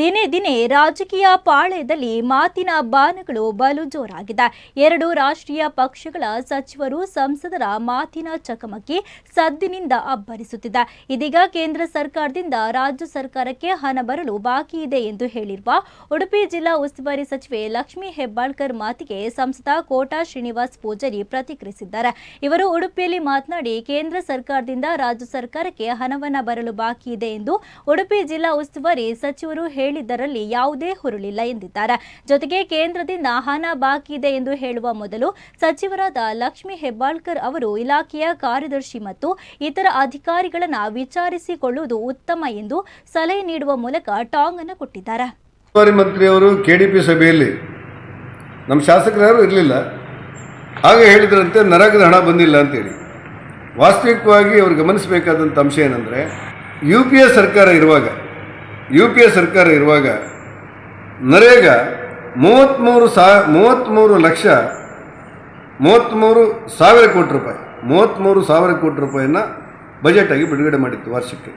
ದಿನೇ ದಿನೇ ರಾಜಕೀಯ ಪಾಳ್ಯದಲ್ಲಿ ಮಾತಿನ ಬಾಣಗಳು ಬಲು ಜೋರಾಗಿದೆ. ಎರಡು ರಾಷ್ಟ್ರೀಯ ಪಕ್ಷಗಳ ಸಚಿವರು ಸಂಸದರ ಮಾತಿನ ಚಕಮಕಿ ಸದ್ದಿನಿಂದ ಅಬ್ಬರಿಸುತ್ತಿದೆ. ಇದೀಗ ಕೇಂದ್ರ ಸರ್ಕಾರದಿಂದ ರಾಜ್ಯ ಸರ್ಕಾರಕ್ಕೆ ಹಣ ಬರಲು ಬಾಕಿ ಇದೆ ಎಂದು ಹೇಳಿರುವ ಉಡುಪಿ ಜಿಲ್ಲಾ ಉಸ್ತುವಾರಿ ಸಚಿವೆ ಲಕ್ಷ್ಮೀ ಹೆಬ್ಬಾಳ್ಕರ್ ಮಾತಿಗೆ ಸಂಸದ ಕೋಟಾ ಶ್ರೀನಿವಾಸ್ ಪೂಜಾರಿ ಪ್ರತಿಕ್ರಿಯಿಸಿದ್ದಾರೆ. ಇವರು ಉಡುಪಿಯಲ್ಲಿ ಮಾತನಾಡಿ, ಕೇಂದ್ರ ಸರ್ಕಾರದಿಂದ ರಾಜ್ಯ ಸರ್ಕಾರಕ್ಕೆ ಹಣವನ್ನ ಬರಲು ಬಾಕಿ ಇದೆ ಎಂದು ಉಡುಪಿ ಜಿಲ್ಲಾ ಉಸ್ತುವಾರಿ ಸಚಿವರು ಹೇಳಿದ್ದರಲ್ಲಿ ಯಾವುದೇ ಹುರುಳಿಲ್ಲ ಎಂದಿದ್ದಾರೆ. ಜೊತೆಗೆ ಕೇಂದ್ರದಿಂದ ಹಣ ಬಾಕಿ ಇದೆ ಎಂದು ಹೇಳುವ ಮೊದಲು ಸಚಿವರಾದ ಲಕ್ಷ್ಮಿ ಹೆಬ್ಬಾಳ್ಕರ್ ಅವರು ಇಲಾಖೆಯ ಕಾರ್ಯದರ್ಶಿ ಮತ್ತು ಇತರ ಅಧಿಕಾರಿಗಳನ್ನ ವಿಚಾರಿಸಿಕೊಳ್ಳುವುದು ಉತ್ತಮ ಎಂದು ಸಲಹೆ ನೀಡುವ ಮೂಲಕ ಟಾಂಗ್ ಅನ್ನು ಕೊಟ್ಟಿದ್ದಾರೆ. ಮಂತ್ರಿಯವರು ಕೆಡಿಪಿ ಸಭೆಯಲ್ಲಿ ನಮ್ಮ ಶಾಸಕರು ಇರಲಿಲ್ಲ. ಹಾಗೆ ಹೇಳಿದ್ರಂತೆ ನರಕದ ಹಣ ಬಂದಿಲ್ಲ ಅಂತೇಳಿ. ವಾಸ್ತವಿಕವಾಗಿ ಅವ್ರು ಗಮನಿಸಬೇಕಾದಂಥ ಅಂಶ ಏನಂದರೆ, ಯು ಪಿ ಎ ಸರ್ಕಾರ ಇರುವಾಗ ಯು ಪಿ ಎ ಸರ್ಕಾರ ಇರುವಾಗ ನರೇಗಾ ಮೂವತ್ತ್ಮೂರು ಸಾ ಮೂವತ್ತ್ಮೂರು ಲಕ್ಷ ಮೂವತ್ತ್ಮೂರು ಸಾವಿರ ಕೋಟಿ ರೂಪಾಯಿ ಮೂವತ್ತ್ಮೂರು ಸಾವಿರ ಕೋಟಿ ರೂಪಾಯಿನ ಬಜೆಟಾಗಿ ಬಿಡುಗಡೆ ಮಾಡಿತ್ತು ವಾರ್ಷಿಕಕ್ಕೆ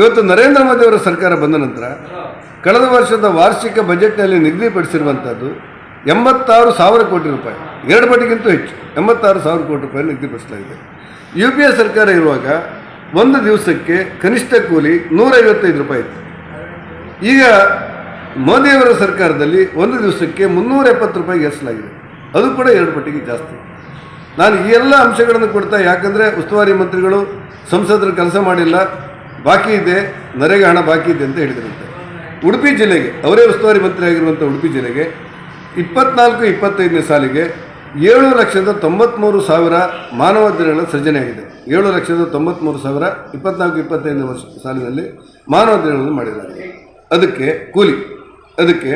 ಇವತ್ತು ನರೇಂದ್ರ ಮೋದಿ ಅವರ ಸರ್ಕಾರ ಬಂದ ನಂತರ ಕಳೆದ ವರ್ಷದ ವಾರ್ಷಿಕ ಬಜೆಟ್ನಲ್ಲಿ ನಿಗದಿಪಡಿಸಿರುವಂಥದ್ದು ಎಂಬತ್ತಾರು ಸಾವಿರ ಕೋಟಿ ರೂಪಾಯಿ, ಎರಡು ಪಟ್ಟಿಗಿಂತ ಹೆಚ್ಚು, ಎಂಬತ್ತಾರು ಸಾವಿರ ಕೋಟಿ ರೂಪಾಯಿ ನಿಗದಿಪಡಿಸಲಾಗಿದೆ. ಯು ಪಿ ಎ ಸರ್ಕಾರ ಇರುವಾಗ ಒಂದು ದಿವಸಕ್ಕೆ ಕನಿಷ್ಠ ಕೂಲಿ ನೂರೈವತ್ತೈದು ರೂಪಾಯಿ ಇತ್ತು. ಈಗ ಮೋದಿಯವರ ಸರ್ಕಾರದಲ್ಲಿ ಒಂದು ದಿವಸಕ್ಕೆ ಮುನ್ನೂರ ಎಪ್ಪತ್ತು ರೂಪಾಯಿ ಏರಿಸಲಾಗಿದೆ ಅದು ಕೂಡ ಎರಡು ಪಟ್ಟಿಗೆ ಜಾಸ್ತಿ. ನಾನು ಈ ಎಲ್ಲ ಅಂಶಗಳನ್ನು ಕೊಡ್ತಾ, ಯಾಕಂದರೆ ಉಸ್ತುವಾರಿ ಮಂತ್ರಿಗಳು ಸಂಸದರು ಕೆಲಸ ಮಾಡಿಲ್ಲ, ಬಾಕಿ ಇದೆ, ನರೇಗ ಹಣ ಬಾಕಿ ಇದೆ ಅಂತ ಹೇಳಿದ್ರಂತೆ ಉಡುಪಿ ಜಿಲ್ಲೆಗೆ, ಅವರೇ ಉಸ್ತುವಾರಿ ಮಂತ್ರಿ ಆಗಿರುವಂಥ ಉಡುಪಿ ಜಿಲ್ಲೆಗೆ ಇಪ್ಪತ್ನಾಲ್ಕು, ಇಪ್ಪತ್ತೈದನೇ ಸಾಲಿಗೆ ಏಳು ಲಕ್ಷದ ತೊಂಬತ್ತ್ಮೂರು ಸಾವಿರ ಮಾನವ ದಿನಗಳ ಸೃಜನೆಯಾಗಿದೆ ಏಳು ಲಕ್ಷದ ತೊಂಬತ್ತ್ಮೂರು ಸಾವಿರ ಇಪ್ಪತ್ನಾಲ್ಕು, ಇಪ್ಪತ್ತೈದನೇ ವರ್ಷ ಸಾಲಿನಲ್ಲಿ ಮಾನವ ದಿನಗಳನ್ನು ಮಾಡಿದ್ದಾರೆ. ಅದಕ್ಕೆ ಕೂಲಿ, ಅದಕ್ಕೆ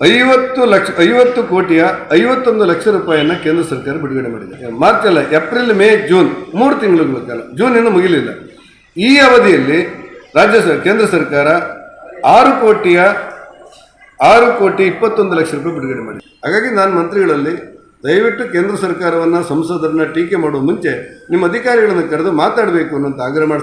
ಐವತ್ತು ಲಕ್ಷ, ಐವತ್ತು ಕೋಟಿಯ ಐವತ್ತೊಂದು ಲಕ್ಷ ರೂಪಾಯಿಯನ್ನು ಕೇಂದ್ರ ಸರ್ಕಾರ ಬಿಡುಗಡೆ ಮಾಡಿದೆ. ಮಾರ್ಚ್ ಅಲ್ಲ, ಏಪ್ರಿಲ್, ಮೇ, ಜೂನ್, ಮೂರು ತಿಂಗಳು ಕಾಲ ಜೂನ್ ಇನ್ನೂ ಮುಗಿಲಿಲ್ಲ. ಈ ಅವಧಿಯಲ್ಲಿ ರಾಜ್ಯ ಕೇಂದ್ರ ಸರ್ಕಾರ ಆರು ಕೋಟಿಯ, ಆರು ಕೋಟಿ ಇಪ್ಪತ್ತೊಂದು ಲಕ್ಷ ರೂಪಾಯಿ ಬಿಡುಗಡೆ ಮಾಡಿದೆ. ಹಾಗಾಗಿ ನಾನು ಮಂತ್ರಿಗಳಲ್ಲಿ ದಯವಿಟ್ಟು ಕೇಂದ್ರ ಸರ್ಕಾರವನ್ನು ಸಂಸದರನ್ನ ಟೀಕೆ ಮಾಡುವ ಮುಂಚೆ ನಿಮ್ಮ ಅಧಿಕಾರಿಗಳನ್ನು ಕರೆದು ಮಾತಾಡಬೇಕು ಅನ್ನೋಂಥ ಆಗ್ರಹ ಮಾಡ್ತೀನಿ